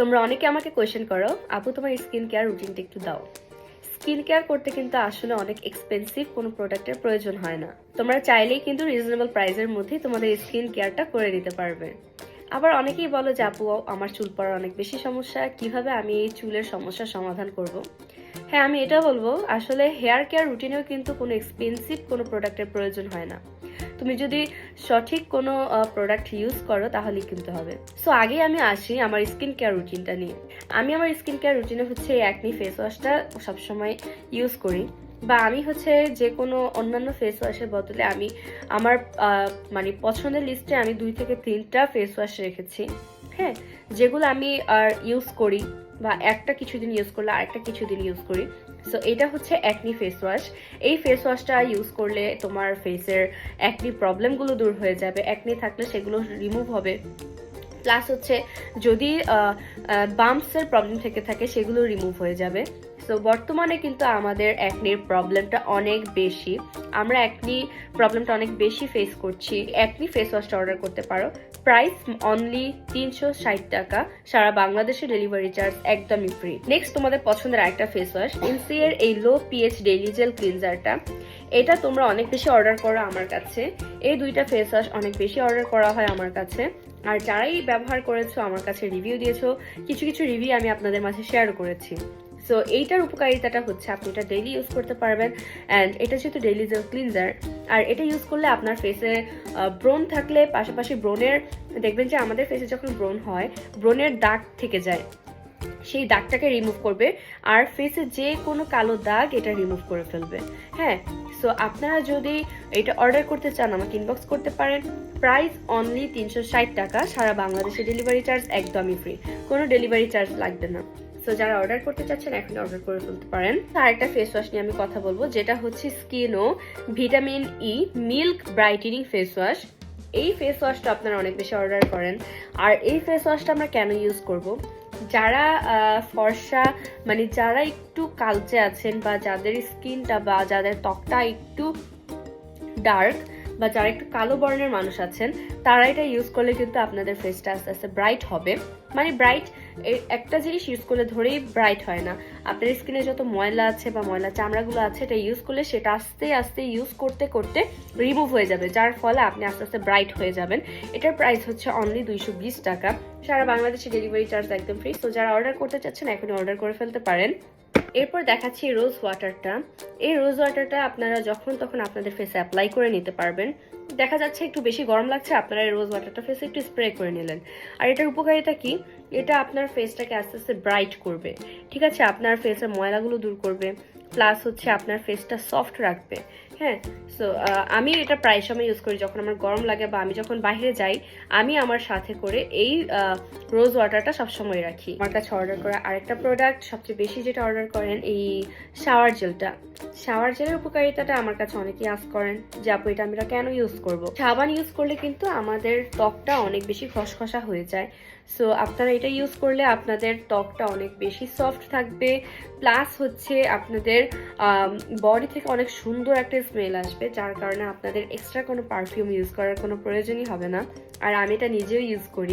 তোমরা অনেকে আমাকে কোয়েশ্চেন করো, আপু তোমার স্কিন কেয়ার রুটিনটা একটু দাও। স্কিন কেয়ার করতে কিন্তু আসলে অনেক এক্সপেন্সিভ কোনো প্রোডাক্টের প্রয়োজন হয় না। তোমরা চাইলেই কিন্তু রিজনেবল প্রাইসের মধ্যেই তোমাদের স্কিন কেয়ারটা করে নিতে পারবে। আবার অনেকেই বলো যে, আপু, আমার চুল পড়ার অনেক বেশি সমস্যা, কীভাবে আমি এই চুলের সমস্যার সমাধান করব? হ্যাঁ আমি এটা বলব, আসলে হেয়ার কেয়ার রুটিনেও কিন্তু কোনো এক্সপেন্সিভ কোনো প্রোডাক্টের প্রয়োজন হয় না। তুমি যদি সঠিক কোনো প্রোডাক্ট ইউজ করো, তাহলেই কিনতে হবে। সো আগে আমি আসি আমার স্কিন কেয়ার রুটিনটা নিয়ে। আমি আমার স্কিন কেয়ার রুটিনে হচ্ছে এই অ্যাকনি ফেস ওয়াশটা সবসময় ইউজ করি। বা আমি হচ্ছে যে কোনো অন্যান্য ফেস ওয়াশের বদলে আমি আমার মানে পছন্দের লিস্টে আমি দুই থেকে তিনটা ফেস ওয়াশ রেখেছি। হ্যাঁ যেগুলো আমি আর ইউজ করি। বা একটা কিছুদিন ইউজ করলে আরেকটা কিছুদিন ইউজ করি। সো এটা হচ্ছে অ্যাকনি ফেস ওয়াশ এই ফেস ওয়াশটা ইউজ করলে তোমার ফেসের অ্যাকনি প্রবলেমগুলো দূর হয়ে যাবে। অ্যাকনি থাকলে সেগুলো রিমুভ হবে। প্লাস হচ্ছে যদি বাম্পসের প্রবলেম থেকে থাকে, সেগুলো রিমুভ হয়ে যাবে। সো বর্তমানে কিন্তু আমাদের অ্যাকনির প্রবলেমটা অনেক বেশি। আমরা অ্যাকনি প্রবলেমটা অনেক বেশি ফেস করছি। অ্যাকনি ফেস ওয়াশটা অর্ডার করতে পারো। প্রাইস অনলি তিনশো ষাট টাকা। সারা বাংলাদেশে ডেলিভারি চার্জ একদমই ফ্রি নেক্সট তোমাদের পছন্দের আরেকটা ফেস ওয়াশ ইনসি এর এই লো পিএইচ ডেইলি জেল ক্লিনজারটা এটা তোমরা অনেক বেশি অর্ডার করো আমার কাছে। এই দুইটা ফেস ওয়াশ অনেক বেশি অর্ডার করা হয় আমার কাছে। আর যারাই ব্যবহার করেছ, আমার কাছে রিভিউ দিয়েছ, কিছু কিছু রিভিউ আমি আপনাদের মাঝে শেয়ার করেছি। সো এইটার উপকারিতাটা হচ্ছে আপনি এটা ডেইলি ইউজ করতে পারবেন অ্যান্ড এটা যেহেতু ডেইলি যে ক্লিনজার আর এটা ইউজ করলে আপনার ফেসে ব্রোন থাকলে, পাশাপাশি ব্রোনের দেখবেন যে আমাদের ফেসে যখন ব্রোন হয় ব্রোনের দাগ থেকে যায়। সেই দাগটাকে রিমুভ করবে আর ফেসে যে কোনো কালো দাগ এটা রিমুভ করে ফেলবে। হ্যাঁ সো আপনারা যদি এটা অর্ডার করতে চান, আমাকে ইনবক্স করতে পারেন। প্রাইস অনলি তিনশো ষাট টাকা, সারা বাংলাদেশে ডেলিভারি চার্জ একদমই ফ্রি কোনো ডেলিভারি চার্জ লাগবে না। সো যারা অর্ডার করতে চাচ্ছেন, এখন অর্ডার করে ফেলতে পারেন। আরেকটা ফেস ওয়াশ নিয়ে আমি কথা বলব, যেটা হচ্ছে skin vitamin E milk brightening face wash এই ফেস ওয়াশটা আপনারা অনেক বেশি অর্ডার করেন। আর এই ফেস ওয়াশটা আমরা কেন ইউজ করব? যারা ফর্সা মানে যারা একটু কালচে আছেন বা যাদের স্কিনটা বা যাদের ত্বকটা একটু ডার্ক বা যারা একটু কালো বর্ণের মানুষ আছেন, তারা এটা ইউজ করলে কিন্তু আপনাদের ফেসটা আস্তে আস্তে ব্রাইট হবে। মানে ব্রাইট একটা জিনিস ইউজ করলে ধরেই ব্রাইট হয় না। আপনার স্কিনে যত ময়লা আছে বা ময়লা চামড়াগুলো আছে, এটা ইউজ করলে সেটা আস্তে আস্তে ইউজ করতে করতে রিমুভ হয়ে যাবে। যার ফলে আপনি আস্তে আস্তে ব্রাইট হয়ে যাবেন। এটার প্রাইস হচ্ছে অনলি দুইশো বিশ টাকা। সারা বাংলাদেশে ডেলিভারি চার্জ একদম ফ্রি তো যারা অর্ডার করতে চাচ্ছেন, এখনই অর্ডার করে ফেলতে পারেন। এরপর দেখাচ্ছি রোজ ওয়াটারটা এই রোজ ওয়াটারটা আপনারা যখন তখন আপনাদের ফেসে অ্যাপ্লাই করে নিতে পারবেন। দেখা যাচ্ছে একটু বেশি গরম লাগছে, আপনারা এই রোজ ওয়াটারটা ফেসে একটু স্প্রে করে নিলেন। আর এটার উপকারিতা কি? এটা আপনার ফেসটাকে আস্তে আস্তে ব্রাইট করবে। ঠিক আছে, আপনার ফেসের ময়লাগুলো দূর করবে। প্লাস হচ্ছে আপনার ফেসটা সফট রাখবে। হ্যাঁ? সো আমি এটা প্রায় সময় ইউজ করি যখন আমার গরম লাগে বা আমি যখন বাইরে যাই, আমি আমার সাথে করে এই রোজ ওয়াটারটা সবসময় রাখি। আমার কাছে অর্ডার করা আরেকটা প্রোডাক্ট সবচেয়ে বেশি যেটা অর্ডার করেন, এই শাওয়ার জেলটা শাওয়ার জেলের উপকারিতাটা আমার কাছে অনেকেই আস করেন যে, আপু, এটা আমরা কেন ইউজ করব? সাবান ইউজ করলে কিন্তু আমাদের ত্বকটা অনেক বেশি খসখসা হয়ে যায়। সো আপনারা এটা ইউজ করলে আপনাদের ত্বকটা অনেক বেশি সফট থাকবে। প্লাস হচ্ছে আপনাদের বডি থেকে অনেক সুন্দর একটা স্মেল আসবে, যার কারণে আপনাদের এক্সট্রা কোনো পারফিউম ইউজ করার কোনো প্রয়োজনই হবে না। আর আমি এটা নিজেও ইউজ করি।